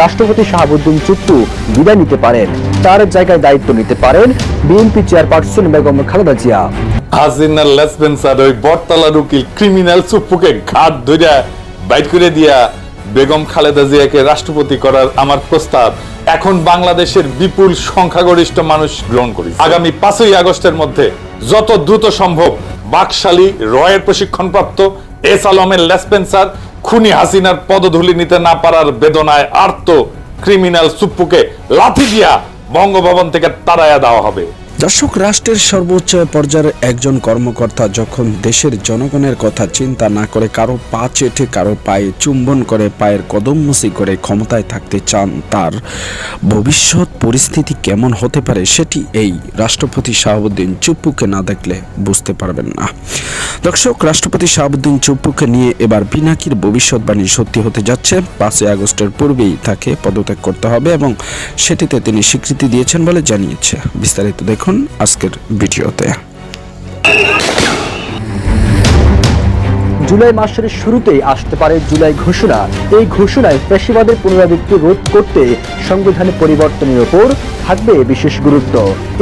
রাষ্ট্রপতি শাহাবুদ্দিন চুপ্পু বিদায় নিতে পারেন। তার জায়গায় দায়িত্ব নিতে পারেন বিএনপি চেয়ারপারসন বেগম খালেদা জিয়া। হাসিনার লেসপেন্সার ওই বটতলার উকিল ক্রিমিনাল চুপ্পুকে ঘাট ধইরা বাইট করে দিয়া বেগম খালেদা জিয়াকে রাষ্ট্রপতি করার আমার প্রস্তাব। এখন বাংলাদেশের বিপুল সংখ্যাগরিষ্ঠ মানুষ গ্রহণ করি আগামী পাঁচই আগস্টের মধ্যে যত দ্রুত সম্ভব বাকশালী রয়ের প্রশিক্ষণপ্রাপ্ত এস আলমের লেসপেন্সার খুনি হাসিনার পদধূলি নিতে না পারার বেদনায় আর্ত ক্রিমিনাল সুপ্পুকে লাথি দিয়া বঙ্গভবন থেকে তাড়াইয়া দেওয়া হবে। দর্শক, রাষ্ট্রের সর্বোচ্চ পর্যায়ের একজন কর্মকর্তা যখন দেশের জনগণের কথা চিন্তা না করে কারও পা চেটে, কারও পায়ে চুম্বন করে, পায়ের কদমমুসি করে ক্ষমতায় থাকতে চান, তার ভবিষ্যৎ পরিস্থিতি কেমন হতে পারে সেটি এই রাষ্ট্রপতি শাহাবুদ্দিন চুপ্পুকে না দেখলে বুঝতে পারবেন না। দর্শক, রাষ্ট্রপতি শাহাবুদ্দিন চুপ্পুকে নিয়ে এবার পিনাকির ভবিষ্যৎবাণী সত্যি হতে যাচ্ছে। পাঁচই আগস্টের পূর্বেই তাকে পদত্যাগ করতে হবে এবং সেটিতে তিনি স্বীকৃতি দিয়েছেন বলে জানিয়েছে। বিস্তারিত দেখুন। আজকের ভিডিওতে। জুলাই মাসের শুরুতেই আসতে পারে জুলাই ঘোষণা। এই ঘোষণায় ফ্যাসিবাদের পুনরাবৃত্তি রোধ করতে সংবিধানে পরিবর্তনের ওপর থাকবে বিশেষ গুরুত্ব।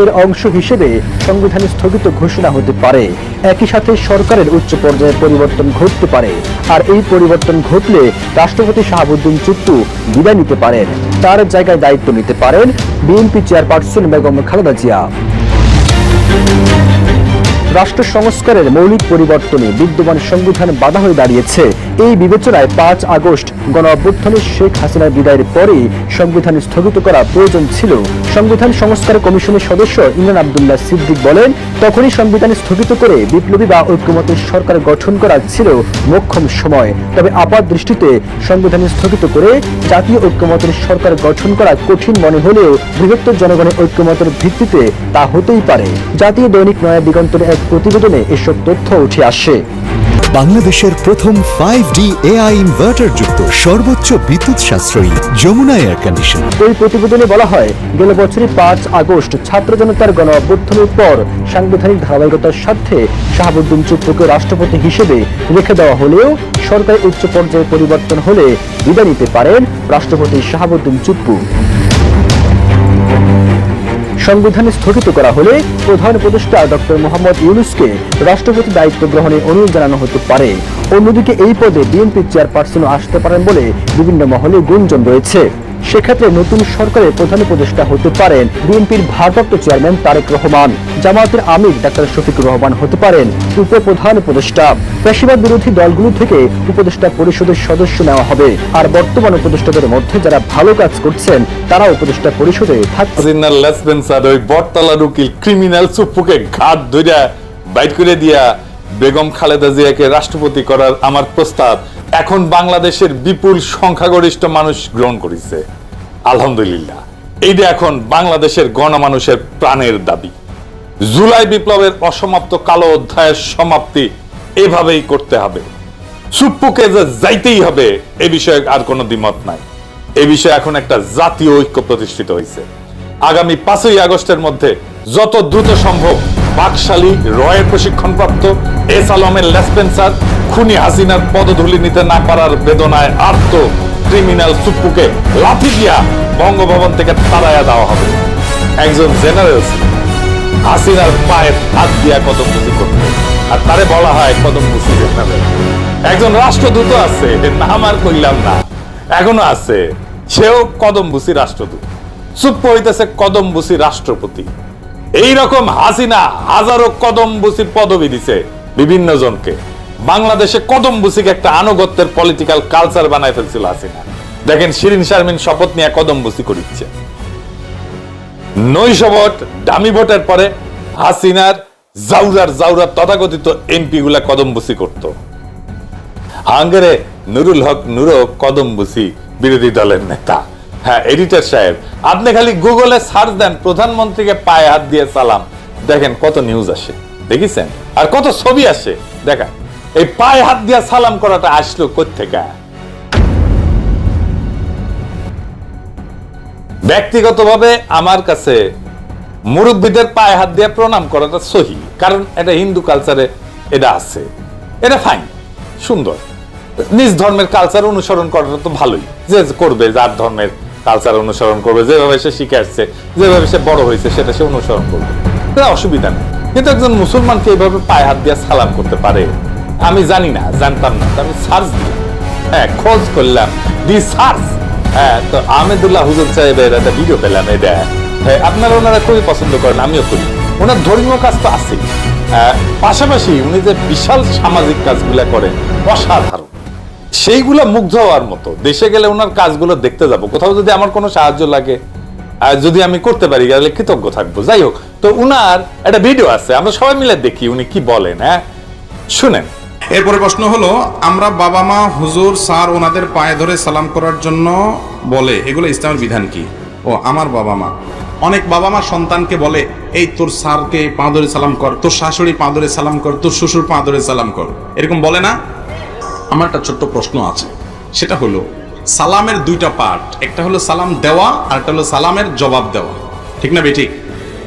এর অংশ হিসেবে সংবিধানে স্থগিত ঘোষণা হতে পারে। একই সাথে সরকারের উচ্চ পর্যায়ে পরিবর্তন ঘটতে পারে। আর এই পরিবর্তন ঘটলে রাষ্ট্রপতি শাহাবুদ্দিন চুপ্পু বিদায় নিতে পারেন। তার জায়গায় দায়িত্ব নিতে পারেন BNP chairperson Begum Khaleda Zia. Thank you. রাষ্ট্র সংস্কারের মৌলিক পরিবর্তনে বিদ্যমান সংবিধান বাধা হয়ে দাঁড়িয়েছে। এই বিবেচনায় পাঁচ আগস্ট গণ অভ্যুত্থানের শেখ হাসিনার বিদায়ের পরেই সংবিধান স্থগিত করা প্রয়োজন ছিল। সংবিধান সংস্কার কমিশনের সদস্য ইমরান আবদুল্লাহ সিদ্দিক বলেন, তখনই সংবিধান স্থগিত করে বিপ্লবী বা ঐক্যমতের সরকার গঠন করা ছিল মোক্ষম সময়। তবে আপাত দৃষ্টিতে সংবিধান স্থগিত করে জাতীয় ঐক্যমতের সরকার গঠন করা কঠিন মনে হলেও বৃহত্তর জনগণের ঐক্যমতের ভিত্তিতে তা হতেই পারে। জাতীয় দৈনিক নয়া দিগন্তের এক প্রতিবেদনে এসব তথ্য উঠে আসে। বাংলাদেশের প্রথম ফাইভ ডি এআই ইনভার্টার যুক্ত সর্বোচ্চ বিদ্যুৎ সাশ্রয়ী যমুনা এয়ার কন্ডিশন এই প্রতিবেদনে বলা হয় গেল বছরই পাঁচ আগস্ট ছাত্র জনতার গণ অভ্যুত্থানের পর সাংবিধানিক ধারাবাহিকতার স্বার্থে শাহাবুদ্দিন চুপ্পুকে রাষ্ট্রপতি হিসেবে রেখে দেওয়া হলেও সরকারি উচ্চ পর্যায়ে পরিবর্তন হলে বিদায় নিতে পারেন রাষ্ট্রপতি শাহাবুদ্দিন চুপ্পু সংবিধান স্থগিত করা হলে প্রধান উপদেষ্টা ডক্টর মোহাম্মদ ইউনুসকে রাষ্ট্রপতি দায়িত্ব গ্রহণে অনুরোধ জানানো হতে পারে। অন্যদিকে এই পদে বিএনপি চেয়ারপারসনও আসতে পারেন বলে বিভিন্ন মহলে গুঞ্জন রয়েছে। সেক্ষেত্রে নতুন সরকারের প্রধান উপদেষ্টা হতে পারেন বিএনপির ভারপ্রাপ্ত চেয়ারম্যান তারেক রহমান, জামায়াতের আমির ডাক্তার শফিকুর রহমান হতে পারেন উপপ্রধান উপদেষ্টা। পেশিবাদ বিরোধী দলগুলো থেকে উপদেষ্টা পরিষদের সদস্য নেওয়া হবে। আর বর্তমান উপদেষ্টাদের মধ্যে যারা ভালো কাজ করছেন, তারা উপদেষ্টা পরিষদে থাকবে হাসিনার লেসপেন্সার বটতলার উকিল ক্রিমিনাল চুপ্পুকে ঘাট ধইরা বাইট করে দিয়া বেগম খালেদা জিয়াকে রাষ্ট্রপতি করার আমার প্রস্তাব এখন বাংলাদেশের বিপুল সংখ্যাগরিষ্ঠ মানুষ গ্রহণ করেছে। আলহামদুলিল্লাহ। এইটা এখন বাংলাদেশের গণমানুষের প্রাণের দাবি। জুলাই বিপ্লবের অসমাপ্ত কালো অধ্যায়ের সমাপ্তি এভাবেই করতে হবে। চুপ্পুকে যে যাইতেই হবে, এ বিষয়ে আর কোনো দ্বিমত নাই। এ বিষয়ে এখন একটা জাতীয় ঐক্য প্রতিষ্ঠিত হয়েছে আগামী পাঁচই আগস্টের মধ্যে যত দ্রুত সম্ভব বাকশালী রয়ের প্রশিক্ষণপ্রাপ্ত এস আলমের লেসপেন্সার খুনি হাসিনার পদধূলি নিতে না পারার বেদনায় আর্ত ক্রিমিনাল চুপ্পুকে লাথি দিয়া বঙ্গভবন থেকে তাড়াইয়া দেওয়া হবে। একজন জেনারেল হাসিনার পায়ের হাত দিয়া কদম বুঝি করতে। আর তারে বলা হয় কদম বুঝি নামে একজন রাষ্ট্রদূত আছে নাম আর কইলাম না। এখনও আছে, সেও কদম বুসি রাষ্ট্রদূত। চুপ হইতেছে কদম বুসি রাষ্ট্রপতি। এই রকম হাসিনা হাজারো কদম বুসির পদবি দিছে বিভিন্ন জনকে। বাংলাদেশে কদম বুসিকে একটা আনুগত্যের পলিটিক্যাল কালচার বানায় ফেলছিল হাসিনা। দেখেন শিরিন শারমিন শপথ নিয়ে কদম বুসি করিচ্ছে। নৈশ ভোট, দামি ভোটের পরে হাসিনার জাউরার জাউরার তথাকথিত এমপি গুলা কদমবুসি করত। হাঙ্গেরে নুরুল হক নুরো কদমবুসি বিরোধী দলের নেতা। হ্যাঁ এডিটর সাহেব, আপনি খালি গুগলে সার্চ দেন, প্রধানমন্ত্রীকে পায়ে হাত দিয়ে সালাম। দেখেন কত নিউজ আসে, দেখিছেন? আর কত ছবি আসে দেখা এই পায়ে হাত দিয়ে সালাম করাটা আসলো কোথেকে ব্যক্তিগতভাবে আমার কাছে মুরব্বীদের পায়ে হাত দিয়ে প্রণাম করাটা সহি, কারণ এটা হিন্দু কালচারে এটা আছে। এটা ফাইন সুন্দর। নিজ ধর্মের কালচার অনুসরণ করাটা তো ভালোই, যে করবে যার ধর্মের কালচার অনুসরণ করবে। যেভাবে সে শিখে আসছে যেভাবে সে বড় হয়েছে সেটা সে অনুসরণ করবে। এটা অসুবিধা নেই। কিন্তু একজন মুসলমানকে এইভাবে পায়ে হাত দিয়ে সালাম করতে পারে? আমি জানি না জানতাম না। আমি সার্চ দিই। হ্যাঁ খোঁজ করলাম। The search. হ্যাঁ তো আহমেদুল্লাহ হুজুর সাহেবের একটা ভিডিও পেলাম এটা। হ্যাঁ, আপনারা ওনারা খুবই পছন্দ করেন আমিও করি। ওনার ধর্মীয় কাজ তো আছেই। আহ, পাশাপাশি উনি যে বিশাল সামাজিক কাজগুলা করেন অসাধারণ। সেইগুলো মুগ্ধ হওয়ার মতো। দেশে গেলে ওনার কাজগুলো দেখতে যাব। কোথাও যদি আমার কোনো সাহায্য লাগে আর যদি আমি করতে পারি, তাহলে কৃতজ্ঞ থাকব। যাই হোক, তো উনার একটা ভিডিও আছে, আমরা সবাই মিলে দেখি উনি কি বলেন হ্যাঁ? শুনেন। এরপরে প্রশ্ন হলো, আমরা বাবা মা, হুজুর, স্যার, ওনাদের পায়ে ধরে সালাম করার জন্য বলে, এগুলো ইসলামের বিধান কি? ও, আমার বাবা মা। অনেক বাবা মা সন্তানকে বলে, এই তোর স্যারকে পা ধরে সালাম কর, তোর শাশুড়ি পা ধরে সালাম কর, তোর শ্বশুর পা ধরে সালাম কর। এরকম বলে না? আমার একটা ছোট্ট প্রশ্ন আছে। সেটা হলো, সালামের দুইটা পার্ট একটা হলো সালাম দেওয়া আর একটা হলো সালামের জবাব দেওয়া। ঠিক না বেঠিক?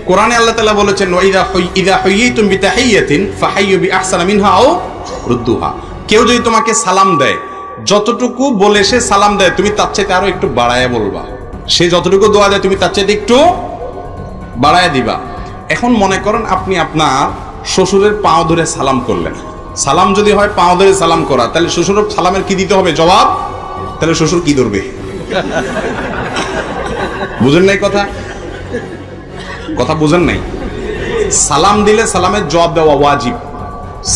কোরআনে আল্লাহ তাআলা বলেছেন আও রুদ্দুহা। কেউ যদি তোমাকে সালাম দেয়, যতটুকু বলে সে সালাম দেয়, তুমি তার চাইতে আরও একটু বাড়ায় বলবা। সে যতটুকু দোয়া দেয়, তুমি তার চাইতে একটু বাড়ায় দিবা। এখন মনে করেন আপনি আপনার শ্বশুরের পাও ধরে সালাম করলেন। সালাম যদি হয় পাও ধরে সালাম করা। তাহলে শ্বশুর সালামের কি দিতে হবে? জবাব? তাহলে শ্বশুর কি ধরবে? বুঝেন নাই কথা? কথা বুঝেন নাই? সালাম দিলে সালামের জবাব দেওয়া ওয়াজিব।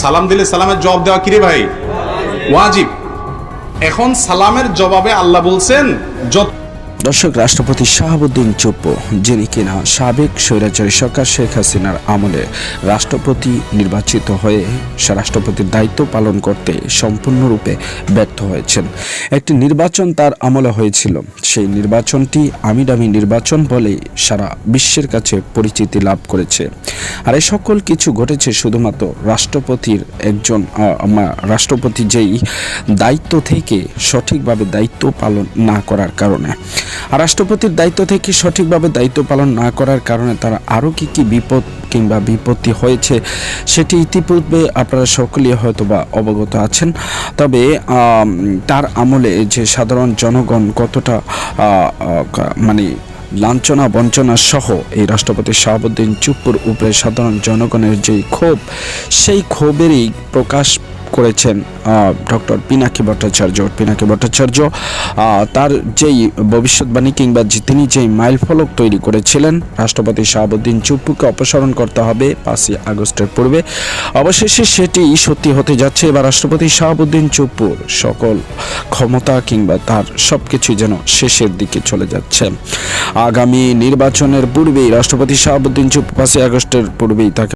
সালাম দিলে সালামের জবাব দেওয়া কিরে ভাই? ওয়াজিব। এখন সালামের জবাবে আল্লাহ বলছেন, যত দর্শক, রাষ্ট্রপতি শাহাবুদ্দিন চুপ্পু, যিনি কিনা সাবেক স্বৈরাচারী সরকার শেখ হাসিনার আমলে রাষ্ট্রপতি নির্বাচিত হয়ে রাষ্ট্রপতির দায়িত্ব পালন করতে সম্পূর্ণরূপে ব্যর্থ হয়েছেন। একটি নির্বাচন তার আমলে হয়েছিল। সেই নির্বাচনটি আমিডামি নির্বাচন বলেই সারা বিশ্বের কাছে পরিচিতি লাভ করেছে। আর এই সকল কিছু ঘটেছে শুধুমাত্র রাষ্ট্রপতির একজন রাষ্ট্রপতি যেই দায়িত্ব থেকে সঠিকভাবে দায়িত্ব পালন না করার কারণে। রাষ্ট্রপতির দায়িত্ব থেকে সঠিকভাবে দায়িত্ব পালন না করার কারণে তারা আরও কি কি বিপদ কিংবা বিপত্তি হয়েছে, সেটি ইতিপূর্বে আপনারা সকলেই হয়তো বা অবগত আছেন। তবে তার আমলে যে সাধারণ জনগণ কতটা মানে লাঞ্ছনা বঞ্চনা সহ এই রাষ্ট্রপতি শাহাবুদ্দিন চুপ্পুর উপরে সাধারণ জনগণের যেই ক্ষোভ, সেই ক্ষোভেরই প্রকাশ করেছেন ডক্টর পিনাকি ভট্টাচার্য। পিনাকি ভট্টাচার্য তার যেই ভবিষ্যৎবাণী কিংবা তিনি যেই মাইল ফলক তৈরি করেছিলেন, রাষ্ট্রপতি শাহাবুদ্দিন চুপ্পুকে অপসারণ করতে হবে পাঁচই আগস্টের পূর্বে। অবশেষে সেটি সত্যি হতে যাচ্ছে, এবার রাষ্ট্রপতি শাহাবুদ্দিন চুপ্পুর সকল ক্ষমতা কিংবা তার সব কিছুই যেন শেষের দিকে চলে যাচ্ছে। আগামী নির্বাচনের পূর্বেই রাষ্ট্রপতি শাহাবুদ্দিন চুপ্পু পাঁচই আগস্টের পূর্বেই তাকে